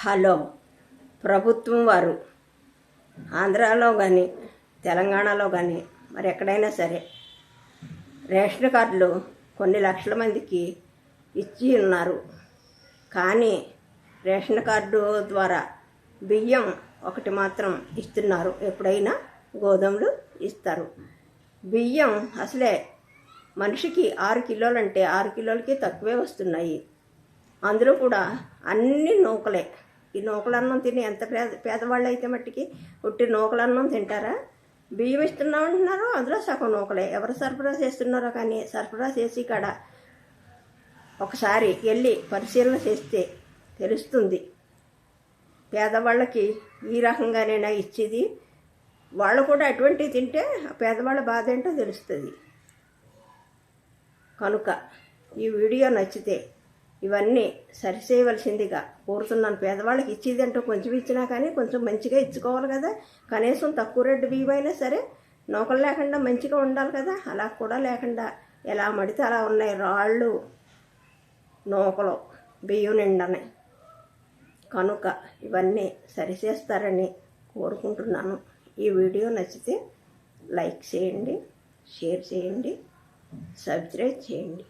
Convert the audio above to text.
Hello. ప్రభుత్వం వారు. ఆంధ్రాలో కానీ తెలంగాణలో కానీ మరి ఎక్కడైనా సరే రేషన్ కార్డులు కొన్ని లక్షల మందికి ఇచ్చి ఉన్నారు. కానీ రేషన్ కార్డు ద్వారా బియ్యం ఒకటి మాత్రం ఇస్తున్నారు. ఎప్పుడైనా గోధుమలు ఇస్తారు. బియ్యం అసలే మనిషికి ఆరు కిలోలు అంటే ఆరు కిలోలకి తక్కువే వస్తున్నాయి. అందులో కూడా అన్ని నూకలే. ఈ నూకలన్నం తిని ఎంత పేద పేదవాళ్ళు అయితే మట్టికి ఉట్టి నూకలన్నం తింటారా? బియ్యం ఇస్తున్నాం అంటున్నారు అందులో సగం నూకలే. ఎవరు సరఫరా చేస్తున్నారో కానీ సరఫరా చేసి కాడ ఒకసారి వెళ్ళి పరిశీలన చేస్తే తెలుస్తుంది. పేదవాళ్ళకి ఈ రకంగానైనా ఇచ్చేది. వాళ్ళు కూడా అటువంటివి తింటే ఆ పేదవాళ్ళ బాధ ఏంటో తెలుస్తుంది. కనుక ఈ వీడియో నచ్చితే ఇవన్నీ సరిచేయవలసిందిగా కోరుతున్నాను. పేదవాళ్ళకి ఇచ్చేది అంటూ కొంచెం ఇచ్చినా కానీ కొంచెం మంచిగా ఇచ్చుకోవాలి కదా. కనీసం తక్కువ రేటు బియ్యమైనా సరే నూకలు లేకుండా మంచిగా ఉండాలి కదా. అలా కూడా లేకుండా ఎలా మడితే అలా ఉన్నాయి రాళ్ళు నూకలు బియ్యం నిండని. కనుక ఇవన్నీ సరిచేస్తారని కోరుకుంటున్నాను. ఈ వీడియో నచ్చితే లైక్ చేయండి షేర్ చేయండి సబ్స్క్రైబ్ చేయండి.